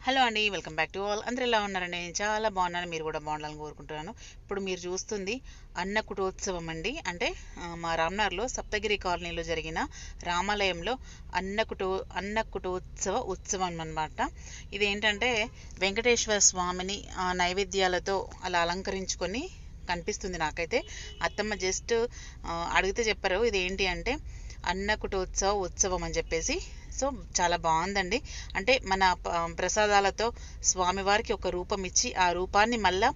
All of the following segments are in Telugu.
హలో అండి వెల్కమ్ బ్యాక్ టు ఆల్. అందరూ ఎలా ఉన్నారండి? నేను చాలా బాగున్నాను మీరు కూడా బాగుండాలని కోరుకుంటున్నాను. ఇప్పుడు మీరు చూస్తుంది అన్నకుటోత్సవం అండి. అంటే మా రామ్నగర్లో సప్తగిరి కాలనీలో జరిగిన రామాలయంలో అన్నకుటో అన్నకుటోత్సవ ఉత్సవం అన్నమాట. ఇదేంటంటే వెంకటేశ్వర స్వామిని నైవేద్యాలతో అలా అలంకరించుకొని కనిపిస్తుంది నాకైతే. అత్తమ్మ జస్ట్ అడిగితే చెప్పారు ఇదేంటి అంటే అన్నకుటోత్సవ ఉత్సవం అని చెప్పేసి సో చాలా బాగుందండి. అంటే మన ప్రసాదాలతో స్వామివారికి ఒక రూపం ఇచ్చి ఆ రూపాన్ని మళ్ళా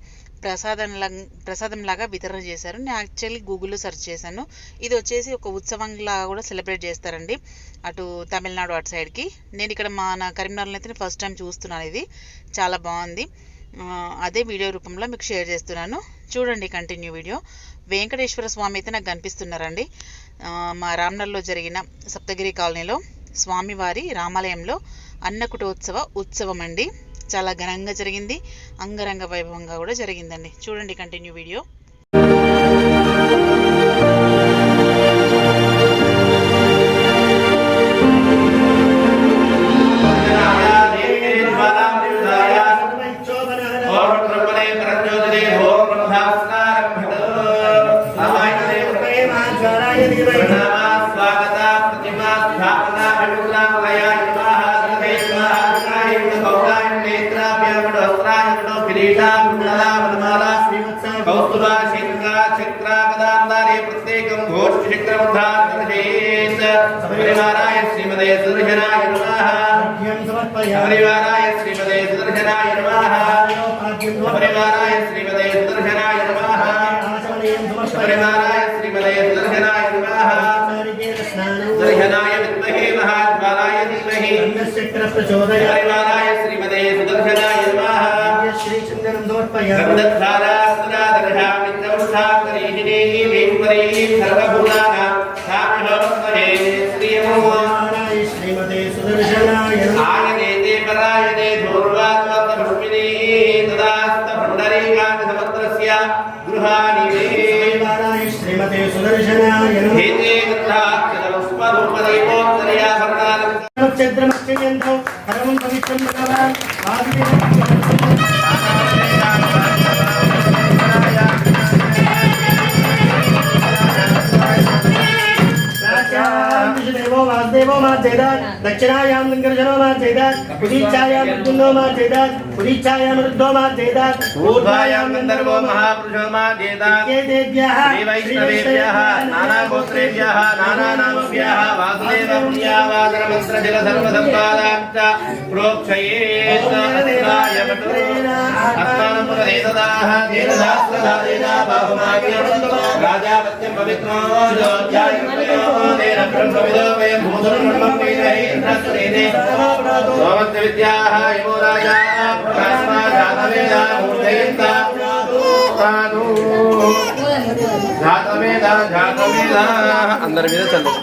ప్రసాదంలా ప్రసాదంలాగా వితరణ చేశారు. నేను యాక్చువల్లీ గూగుల్లో సెర్చ్ చేశాను. ఇది వచ్చేసి ఒక ఉత్సవంలాగా కూడా సెలబ్రేట్ చేస్తారండి. అటు తమిళనాడు అటు సైడ్కి. నేను ఇక్కడ మన కరీంనగర్లో అయితే ఫస్ట్ టైం చూస్తున్నాను ఇది. చాలా బాగుంది. అదే వీడియో రూపంలో మీకు షేర్ చేస్తున్నాను. చూడండి కంటిన్యూ వీడియో. వెంకటేశ్వర స్వామి అయితే నాకు కనిపిస్తున్నారండి. మా రామ్నగర్లో జరిగిన సప్తగిరి కాలనీలో. స్వామివారి రామాలయంలో అన్నకుటోత్సవ ఉత్సవం అండి చాలా ఘనంగా జరిగింది. అంగరంగ వైభవంగా కూడా జరిగిందండి. చూడండి కంటిన్యూ వీడియో परिवाराय श्रीमदे सुदर्शनाय नमः। परिवाराय श्रीमदे सुदर्शनाय नमः। परिवाराय श्रीमदे सुदर्शनाय नमः। परिवाराय श्रीमदे सुदर्शनाय नमः। दर्शनाय विद्महे महाद्वाराय धीमहि। परिवाराय श्रीमदे सुदर्शनाय नमः। गन्धधारा सुरा दर्शा मित्रं सा करीहिणी वेङ्करीः सर्वभूतानां सा विभवत्महे పరాయణే ధూర్వాత్మపుష్పినే తదాస్త పుండరీకాంత సమత్రస్య గృహాణి మే దేవాలయ శ్రీమతే సుదర్శనాయ హేతే గృహాక్షరపుష్పరూపదైవోత్తరయా భరణాలం నక్షత్రమత్యంతో పరమం పవిత్రం భగవాన్. దేవో मा चेदात् दक्षिणायां लिङ्गर्जनो मा चेदात् उदीच्छायां मृद्गुण्डो मा चेदात् उदीच्छायां मृद्धो मा चेदात् ऊर्ध्वायां गन्धर्वो महापुरुषो मा चेदात् देव्याः श्रीवैष्णवेभ्यः नानागोत्रेभ्यः नानानामभ्यः वासुदेवपुण्यावादनमन्त्रजलसर्वसम्पादाञ्च प्रोक्षयेत् अस्मानपुरदेशदाः देशदास्त्रधारेणा बाहुमाग्यं राजापत्यं पवित्रो ज्योत्यायुक्तो तेन ब्रह्मविदो इन्द्रस्वरेणे सोमस्य विद्याः यमो राजा प्रकाशमा जातवेदा मूर्धयन्ता సాధు జాతవేద జాతవేద అందరి మీద చల్లు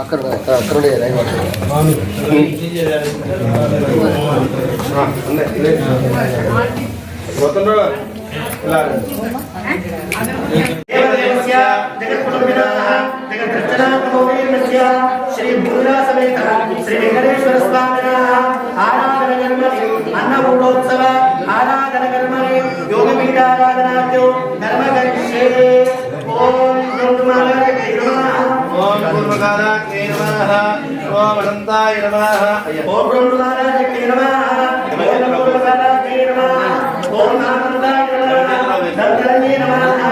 అక్కడ అక్కడ దేవదేవస్య జగత్కుటుంబినాః ఆరాధన కర్మణి అన్నపూర్ణోత్సవ ధర్మ కరిష్యే ఓం బ్రహ్మమాలాయ నమః ఓం పూర్వకాలాగ్నే నమః ఓం అనంతాయ నమః ఓం నమః ఓం నమః ఓం నమః.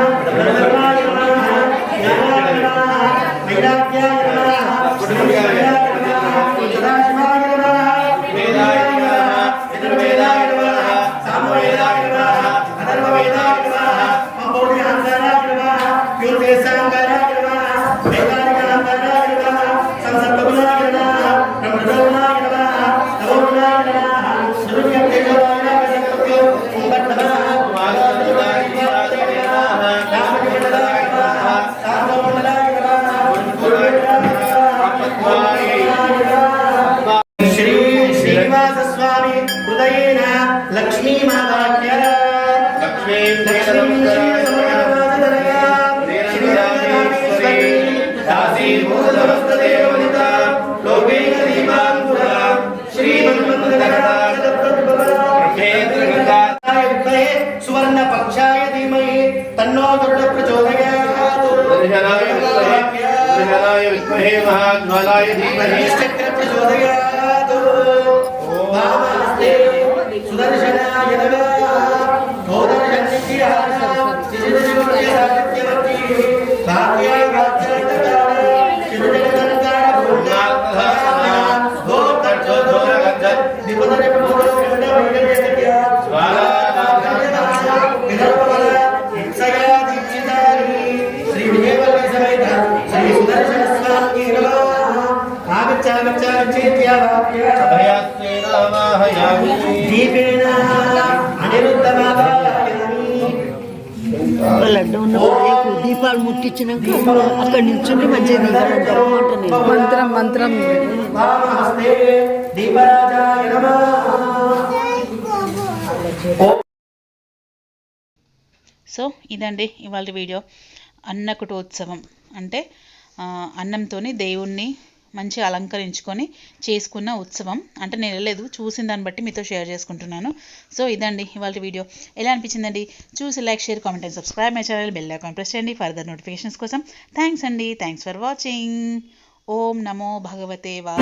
श्रीनिवासस्वामी हृदय लक्ष्मी सुवर्ण पक्षा धीमहि। तन्नो गरुड प्रचोदयात्। विद्महे चक्र प्रचोदया Thank you. దీపాలు ముట్టించినాక అక్కడ నిల్చుండి మంచిగా మంత్రం మంత్రం. సో ఇదండి ఇవాళ వీడియో. అన్నకుటోత్సవం. అంటే అన్నంతోనే దేవుణ్ణి మంచిగా అలంకరించుకొని చేసుకున్న ఉత్సవం. అంటే నేను వెళ్ళలేదు చూసిన దాన్ని బట్టి మీతో షేర్ చేసుకుంటున్నాను. సో ఇదండి ఇవాళ వీడియో. ఎలా అనిపించిందండి? చూసి like share comment and subscribe my channel. Bell icon press చేయండి ఫర్దర్ నోటిఫికేషన్స్ కోసం. థ్యాంక్స్ అండి. Thanks for watching. ఓం నమో భగవతే వా